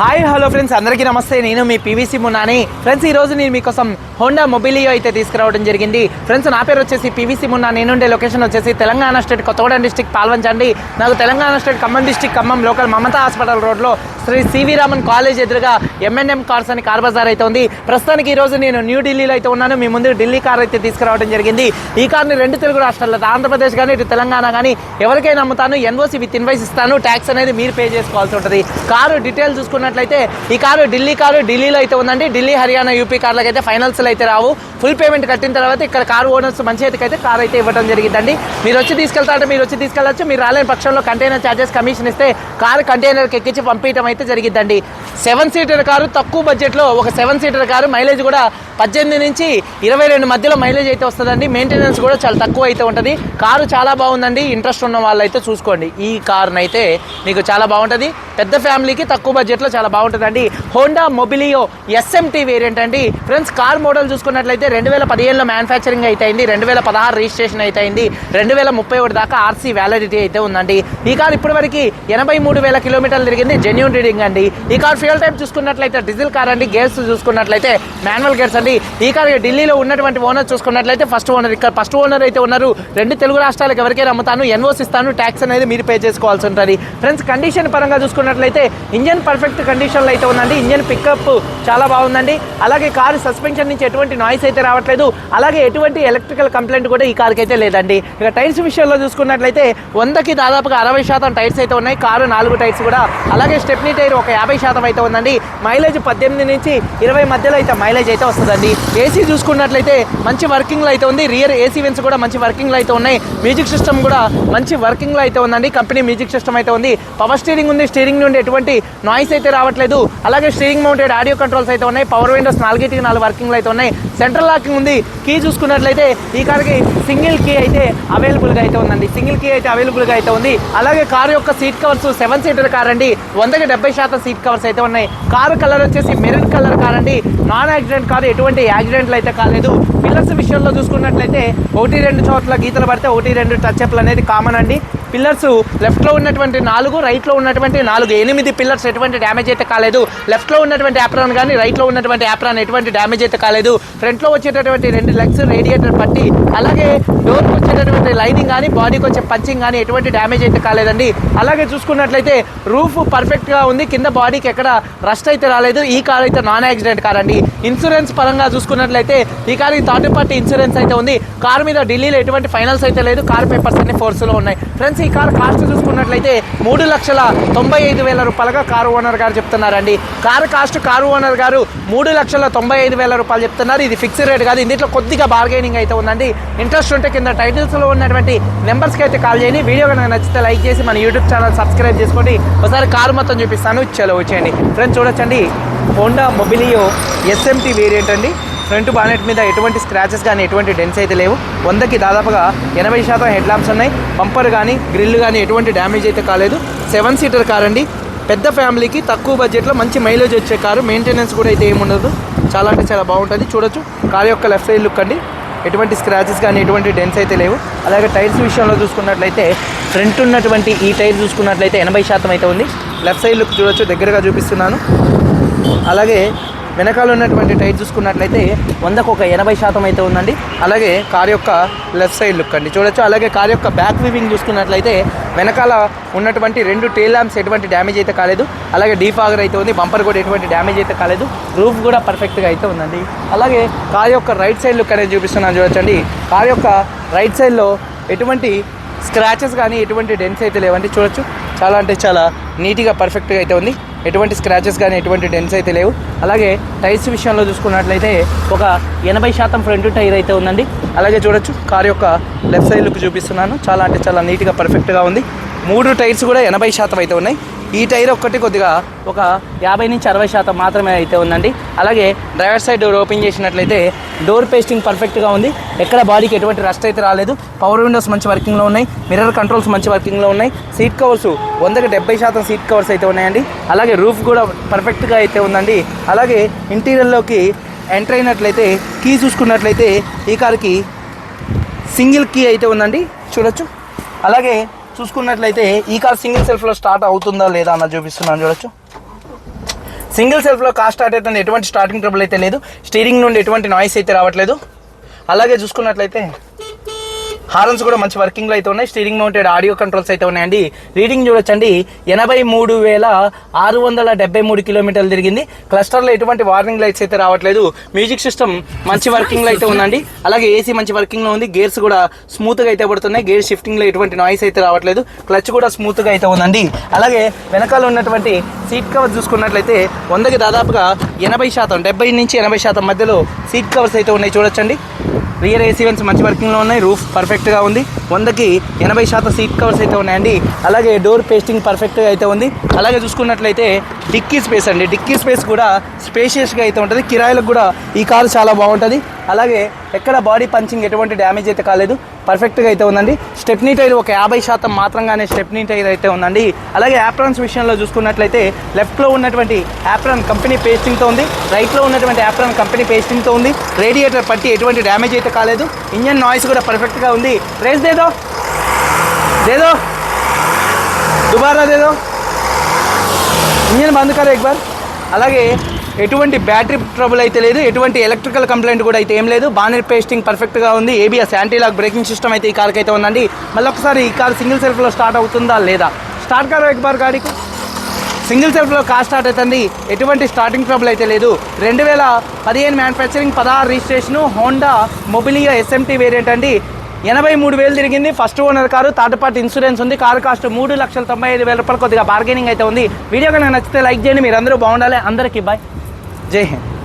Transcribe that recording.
Hi hello friends అందరికీ నమస్తే. నేను మీ పీవీసీ మున్నాని. ఫ్రెండ్స్ ఈ రోజు నేను మీకోసం హోండా మొబిలియో అయితే తీసుకురావడం జరిగింది. ఫ్రెండ్స్ నా పేరు వచ్చేసి పీవీసీ మున్నా. నేనుండే లొకేషన్ వచ్చేసి తెలంగాణ స్టేట్ కొత్తగూడెం డిస్టిక్ పాల్వంచండి నాకు Telangana state Khammam district Khammam local Mamata hospital రోడ్లో Shri C V Raman college ఎదురుగా ఎంఎన్ఎం కార్స్ అని కార్ బజార్ అయితే ఉంది. ప్రస్తుతానికి ఈ రోజు నేను న్యూ ఢిల్లీలో అయితే ఉన్నాను. మీ ముందు ఢిల్లీ కార్ అయితే తీసుకురావడం జరిగింది. ఈ కార్ని రెండు తెలుగు రాష్ట్రాల్లో ఆంధ్రప్రదేశ్ కానీ ఇటు తెలంగాణ కానీ ఎవరికైనా అమ్ముతాను. ఎన్ఓసి విత్ ఇన్వైస్ ఇస్తాను. ట్యాక్స్ అనేది మీరు పే చేసుకోవాల్సి ఉంటుంది. కారు డీటెయిల్ చూసుకున్నట్లయితే ఈ కారు ఢిల్లీ కారు ఢిల్లీలో అయితే ఉందండి. ఢిల్లీ హర్యానా యూపీ కార్లకు అయితే ఫైనల్స్లో అయితే రావు. ఫుల్ పేమెంట్ కట్టిన తర్వాత ఇక్కడ కారు ఓనర్స్ మంచి అయితే కార్ అయితే ఇవ్వడం జరిగిందండి మీరు వచ్చి తీసుకెళ్తారంటే మీరు వచ్చి తీసుకెళ్ళచ్చు మీరు రాలేని పక్షంలో కంటైనర్ ఛార్జెస్ కమిషన్ ఇస్తే కారు కంటైనర్కి ఎక్కించి పంపించడం అయితే జరిగిద్దండి. సెవెన్ సీటర్ కారు తక్కువ బడ్జెట్లో ఒక సెవెన్ సీటర్ కారు మైలేజ్ కూడా పద్దెనిమిది నుంచి ఇరవై రెండు మధ్యలో మైలేజ్ అయితే వస్తుందండి. మెయింటెనెన్స్ కూడా చాలా తక్కువ అయితే ఉంటుంది. కారు చాలా బాగుందండి. ఇంట్రెస్ట్ ఉన్న వాళ్ళు అయితే చూసుకోండి. ఈ కార్ని మీకు చాలా బాగుంటుంది. పెద్ద ఫ్యామిలీకి తక్కువ బడ్జెట్లో చాలా బాగుంటుందండి. హోండా మొబిలియో ఎస్ఎంటీ వేరియంట్ అండి. ఫ్రెండ్స్ కార్ మోడల్ చూసుకున్నట్లయితే రెండు వేల పదిహేనులో మ్యానుఫ్యాక్చరింగ్ అయితే అయింది రెండు వేల పదహారు రిజిస్ట్రేషన్ అయితే అయింది రెండు వేల ముప్పై ఒకటి దాకా ఆర్సీ వ్యాలిడిటీ అయితే ఉందండి. ఈ కార్ ఇప్పటివరకు ఎనభై మూడు వేల కిలోమీటర్లు తిరిగింది జెన్యున్ రీడింగ్ అండి. ఈ కార్ ఫ్యూల్ టైప్ చూసుకున్నట్లయితే డీజిల్ కార్ అండి గేర్స్ చూసుకున్నట్లయితే మాన్యువల్ గేర్స్ అండి. ఈ కార్ ఢిల్లీలో ఉన్నటువంటి ఓనర్ చూసుకున్నట్లయితే ఫస్ట్ ఓనర్ ఇక్కడ ఫస్ట్ ఓనర్ అయితే ఉన్నారు. రెండు తెలుగు రాష్ట్రాలకు ఎవరికైనా అమ్ముతాను ఎన్ఓస్ ఇస్తాను ట్యాక్స్ అనేది మీరు పే చేసుకోవాల్సి ఉంటుంది. ఫ్రెండ్స్ కండిషన్ పరంగా చూసుకున్నట్లయితే ఇంజన్ పర్ఫెక్ట్ కండిషన్లో అయితే ఉందండి. ఇంజన్ పికప్ చాలా బాగుందండి. అలాగే కారు సస్పెన్షన్ నుంచి ఎటువంటి నాయిస్ అయితే రావట్లేదు. అలాగే ఎటువంటి ఎలక్ట్రికల్ కంప్లైంట్ కూడా ఈ కార్కి అయితే లేదండి. ఇక టైర్స్ విషయంలో చూసుకున్నట్లయితే వందకి దాదాపుగా అరవై శాతం టైర్స్ అయితే ఉన్నాయి. కారు నాలుగు టైర్స్ కూడా. అలాగే స్టెప్నీ టైర్ ఒక యాభై శాతం అయితే ఉందండి. మైలేజ్ పద్దెనిమిది నుంచి ఇరవై మధ్యలో అయితే మైలేజ్ అయితే వస్తుందండి. ఏసీ చూసుకున్నట్లయితే మంచి వర్కింగ్లో అయితే ఉంది. రియర్ ఏసీ వెన్స్ కూడా మంచి వర్కింగ్లో అయితే ఉన్నాయి. మ్యూజిక్ సిస్టమ్ కూడా మంచి వర్కింగ్లో అయితే ఉందండి. కంపెనీ మ్యూజిక్ సిస్టమ్ అయితే ఉంది. పవర్ స్టీరింగ్ ఉంది. స్టీరింగ్ నుండి ఎటువంటి నాయిస్ అయితే రావట్లేదు. అలాగే స్టీరింగ్ మౌంటెడ్ ఆడియో కంట్రోల్స్ అయితే ఉన్నాయి. పవర్ విండోస్ నాలుగిటికి నాలుగు వర్కింగ్లు అయితే ఉన్నాయి. సెంట్రల్ లాకింగ్ ఉంది. కీ చూసుకున్నట్లయితే ఈ కార్కి సింగిల్ కీ అయితే అవైలబుల్గా అయితే ఉందండి. సింగిల్ కీ అయితే అవైలబుల్గా అయితే ఉంది. అలాగే కారు యొక్క seat covers seven seater car అండి. వందకి డెబ్బై శాతం సీట్ కవర్స్ అయితే ఉన్నాయి. కారు కలర్ వచ్చేసి మెరూన్ కలర్ కార్ అండి. నాన్ యాక్సిడెంట్ కారు ఎటువంటి యాక్సిడెంట్లు అయితే కాలేదు. పిల్లర్స్ విషయంలో చూసుకున్నట్లయితే ఒకటి రెండు చోట్ల గీతలు పడితే ఒకటి రెండు టచ్ అప్లు అనేది కామన్ అండి. పిల్లర్స్ లెఫ్ట్లో ఉన్నటువంటి నాలుగు రైట్లో ఉన్నటువంటి నాలుగు. ఎనిమిది పిల్లర్స్ ఎటువంటి డ్యామేజ్ అయితే కాలేదు. లెఫ్ట్లో ఉన్నటువంటి యాప్రాన్ కానీ రైట్లో ఉన్నటువంటి యాప్రాన్ ఎటువంటి డ్యామేజ్ అయితే కాలేదు. ఫ్రంట్లో వచ్చేటటువంటి రెండు లెగ్స్ రేడియేటర్ పట్టి అలాగే డోర్కి వచ్చేటటువంటి లైనింగ్ కానీ బాడీకి వచ్చే పంచింగ్ కానీ ఎటువంటి డ్యామేజ్ అయితే కాలేదండి. అలాగే చూసుకున్నట్లయితే రూఫ్ పర్ఫెక్ట్గా ఉంది. కింద బాడీకి ఎక్కడ రస్ట్ అయితే రాలేదు. ఈ కార్ అయితే నాన్ యాక్సిడెంట్ కార్ అండి. ఇన్సూరెన్స్ పరంగా చూసుకున్నట్లయితే ఈ కార్కి థర్డ్ పార్టీ ఇన్సూరెన్స్ అయితే ఉంది. కార్ మీద ఢిల్లీలో ఎటువంటి ఫైనల్స్ అయితే లేదు. కార్ పేపర్స్ అన్ని ఫోర్స్లో ఉన్నాయి. ఫ్రెండ్స్ ఈ కార్ కాస్ట్ చూసుకున్నట్లయితే మూడు లక్షల తొంభై ఐదు వేల రూపాయలుగా కారు ఓనర్ గారు చెప్తున్నారండి. కారు కాస్ట్ కారు ఓనర్ గారు మూడు లక్షల తొంభై ఐదు వేల రూపాయలు చెప్తున్నారు. ఇది ఫిక్స్డ్ రేట్ కాదు. ఇందులో కొద్దిగా బార్గెనింగ్ అయితే ఉందండి. ఇంట్రెస్ట్ ఉంటే కింద టైటిల్స్లో ఉన్నటువంటి నెంబర్స్కి అయితే కాల్ చేయండి. వీడియో కనుక నచ్చితే లైక్ చేసి మన యూట్యూబ్ ఛానల్ సబ్స్క్రైబ్ చేసుకోండి. ఒకసారి కారు మొత్తం చూపిస్తాను. చలో వచ్చేయండి. ఫ్రెండ్స్ చూడొచ్చండి. హోండా మొబిలియో ఎస్ఎంటీ వేరియంట్ అండి. ఫ్రంట్ బానెట్ మీద ఎటువంటి స్క్రాచెస్ కానీ ఎటువంటి డెన్స్ అయితే లేవు. వందకి దాదాపుగా ఎనభై శాతం హెడ్ ల్యాంప్స్ ఉన్నాయి. బంపర్ కానీ గ్రిల్ కానీ ఎటువంటి డ్యామేజ్ అయితే కాలేదు. సెవెన్ సీటర్ కార్ అండి. పెద్ద ఫ్యామిలీకి తక్కువ బడ్జెట్లో మంచి మైలేజ్ వచ్చే కారు మెయింటెనెన్స్ కూడా అయితే ఏముండదు. చాలా అంటే చాలా బాగుంటుంది. చూడొచ్చు. కారు యొక్క లెఫ్ట్ సైడ్ లుక్ అండి. ఎటువంటి స్క్రాచెస్ కానీ ఎటువంటి డెన్స్ అయితే లేవు. అలాగే టైర్స్ విషయంలో చూసుకున్నట్లయితే ఫ్రంట్ ఉన్నటువంటి ఈ టైర్ చూసుకున్నట్లయితే ఎనభై శాతం అయితే ఉంది. లెఫ్ట్ సైడ్ లుక్ చూడొచ్చు. దగ్గరగా చూపిస్తున్నాను. అలాగే వెనకాల ఉన్నటువంటి టైర్ చూసుకున్నట్లయితే వందకు ఒక ఎనభై శాతం అయితే ఉందండి. అలాగే కార్ యొక్క లెఫ్ట్ సైడ్ లుక్ అండి. చూడొచ్చు. అలాగే కార్ యొక్క బ్యాక్ వీవింగ్ చూసుకున్నట్లయితే వెనకాల ఉన్నటువంటి రెండు టేల్ ల్యాంప్స్ ఎటువంటి డ్యామేజ్ అయితే కాలేదు. అలాగే డీఫాగర్ అయితే ఉంది. బంపర్ కూడా ఎటువంటి డ్యామేజ్ అయితే కాలేదు. రూఫ్ కూడా పర్ఫెక్ట్గా అయితే ఉందండి. అలాగే కార్ యొక్క రైట్ సైడ్ లుక్ అనేది చూపిస్తున్నాను చూడొచ్చండి. కార్ యొక్క రైట్ సైడ్లో ఎటువంటి స్క్రాచెస్ కానీ ఎటువంటి డెన్స్ అయితే లేవండి. చూడొచ్చు. చాలా అంటే చాలా నీట్గా పర్ఫెక్ట్గా అయితే ఉంది. ఎటువంటి స్క్రాచెస్ కానీ ఎటువంటి డెన్స్ అయితే లేవు. అలాగే టైర్స్ విషయంలో చూసుకున్నట్లయితే ఒక ఎనభై శాతం ఫ్రంట్ టైర్ అయితే ఉందండి. అలాగే చూడొచ్చు కార్ యొక్క లెఫ్ట్ సైడ్ లుక్ చూపిస్తున్నాను. చాలా అంటే చాలా నీట్గా పర్ఫెక్ట్గా ఉంది. మూడు టైర్స్ కూడా ఎనభై శాతం అయితే ఉన్నాయి. ఈ టైర్ ఒక్కటి కొద్దిగా ఒక యాభై నుంచి అరవై శాతం మాత్రమే అయితే ఉందండి. అలాగే డ్రైవర్ సైడ్ డోర్ ఓపెన్ చేసినట్లయితే డోర్ పేస్టింగ్ పర్ఫెక్ట్గా ఉంది. ఎక్కడ బాడీకి ఎటువంటి రస్ట్ అయితే రాలేదు. పవర్ విండోస్ మంచి వర్కింగ్లో ఉన్నాయి. మిర్రర్ కంట్రోల్స్ మంచి వర్కింగ్లో ఉన్నాయి. సీట్ కవర్స్ వందకి డెబ్బై శాతం సీట్ కవర్స్ అయితే ఉన్నాయండి. అలాగే రూఫ్ కూడా పర్ఫెక్ట్గా అయితే ఉందండి. అలాగే ఇంటీరియర్లోకి ఎంటర్ అయినట్లయితే కీ చూసుకున్నట్లయితే ఈ కార్కి సింగిల్ కీ అయితే ఉందండి. చూడొచ్చు. అలాగే చూసుకున్నట్లయితే ఈ కార్ సింగిల్ సెల్ఫ్లో స్టార్ట్ అవుతుందా లేదా అన్న చూపిస్తున్నాను చూడొచ్చు. సింగిల్ సెల్ఫ్లో కార్ స్టార్ట్ అయితే ఎటువంటి స్టార్టింగ్ ట్రబుల్ అయితే లేదు. స్టీరింగ్ నుండి ఎటువంటి నాయిస్ అయితే రావట్లేదు. అలాగే చూసుకున్నట్లయితే హార్న్స్ కూడా మంచి వర్కింగ్లో అయితే ఉన్నాయి. స్టీరింగ్ మౌంటెడ్ ఆడియో కంట్రోల్స్ అయితే ఉన్నాయండి. రీడింగ్ చూడొచ్చండి. ఎనభై మూడు వేల ఆరు వందల డెబ్బై మూడు కిలోమీటర్లు తిరిగింది. క్లస్టర్లో ఎటువంటి వార్నింగ్ లైట్స్ అయితే రావట్లేదు. మ్యూజిక్ సిస్టమ్ మంచి వర్కింగ్లో అయితే ఉందండి. అలాగే ఏసీ మంచి వర్కింగ్లో ఉంది. గేర్స్ కూడా స్మూత్గా అయితే పడుతున్నాయి. గేర్ షిఫ్టింగ్లో ఎటువంటి నాయిస్ అయితే రావట్లేదు. క్లచ్ కూడా స్మూత్గా అయితే ఉందండి. అలాగే వెనకాల ఉన్నటువంటి సీట్ కవర్ చూసుకున్నట్లయితే వందకి దాదాపుగా ఎనభై శాతం డెబ్బై నుంచి ఎనభై శాతం మధ్యలో సీట్ కవర్స్ అయితే ఉన్నాయి. చూడొచ్చండి. రియర్ ఏసీ వెన్స్ మంచి వర్కింగ్లో ఉన్నాయి. రూఫ్ పర్ఫెక్ట్గా ఉంది. వందకి ఎనభై శాతం సీట్ కవర్స్ అయితే ఉన్నాయండి. అలాగే డోర్ పేస్టింగ్ పర్ఫెక్ట్గా అయితే ఉంది. అలాగే చూసుకున్నట్లయితే డిక్కీ స్పేస్ అండి. డిక్కీ స్పేస్ కూడా స్పేషియస్గా అయితే ఉంటుంది. కిరాయిలకు కూడా ఈ కారు చాలా బాగుంటుంది. అలాగే ఎక్కడ బాడీ పంచింగ్ ఎటువంటి డ్యామేజ్ అయితే కాలేదు పర్ఫెక్ట్గా అయితే ఉందండి. స్టెప్నీ టైర్ ఒక యాభై శాతం మాత్రంగానే స్టెప్నీ టైర్ అయితే ఉందండి. అలాగే యాప్రాన్స్ విషయంలో చూసుకున్నట్లయితే లెఫ్ట్లో ఉన్నటువంటి యాప్రాన్ కంపెనీ పేస్టింగ్తో ఉంది రైట్లో ఉన్నటువంటి యాప్రాన్ కంపెనీ పేస్టింగ్తో ఉంది. రేడియేటర్ పట్టి ఎటువంటి డ్యామేజ్ అయితే కాలేదు. ఇంజన్ నాయిస్ కూడా పర్ఫెక్ట్గా ఉంది. రేస్ దేదో. దేదో. దుబారా దేదో. ఇంజన్ బంద్ కరా ఎక్బార్. అలాగే ఎటువంటి బ్యాటరీ ట్రబుల్ అయితే లేదు ఎటువంటి ఎలక్ట్రికల్ కంప్లైంట్ కూడా అయితే ఏం లేదు. బానెట్ పేస్టింగ్ పర్ఫెక్ట్గా ఉంది. ABS anti lock braking system అయితే ఈ కార్కి అయితే ఉందండి. మళ్ళీ ఒకసారి ఈ కార్ సింగిల్ సెల్ఫ్లో స్టార్ట్ అవుతుందా లేదా? స్టార్ట్ కాదు ఎక్ బార్ గాడికి? సింగిల్ సెల్ఫ్లో కార్ స్టార్ట్ అవుతుంది. ఎటువంటి స్టార్టింగ్ ట్రబుల్ అయితే లేదు. రెండు వేల పదిహేను మ్యానుఫ్యాక్చరింగ్ పదహారు registration Honda Mobilio SMT variant అండి. ఎనభై మూడు వేలు తిరిగింది. First owner car third party insurance ఉంది. కారు కాస్ట్ మూడు లక్షల తొంభై ఐదు వేల రూపాయలు కొద్దిగా బార్గెనింగ్ అయితే ఉంది. వీడియో కనుక నచ్చితే లైక్ చేయండి. మీరు అందరూ బాగుండాలి. అందరికీ బాయ్. జై హింద్.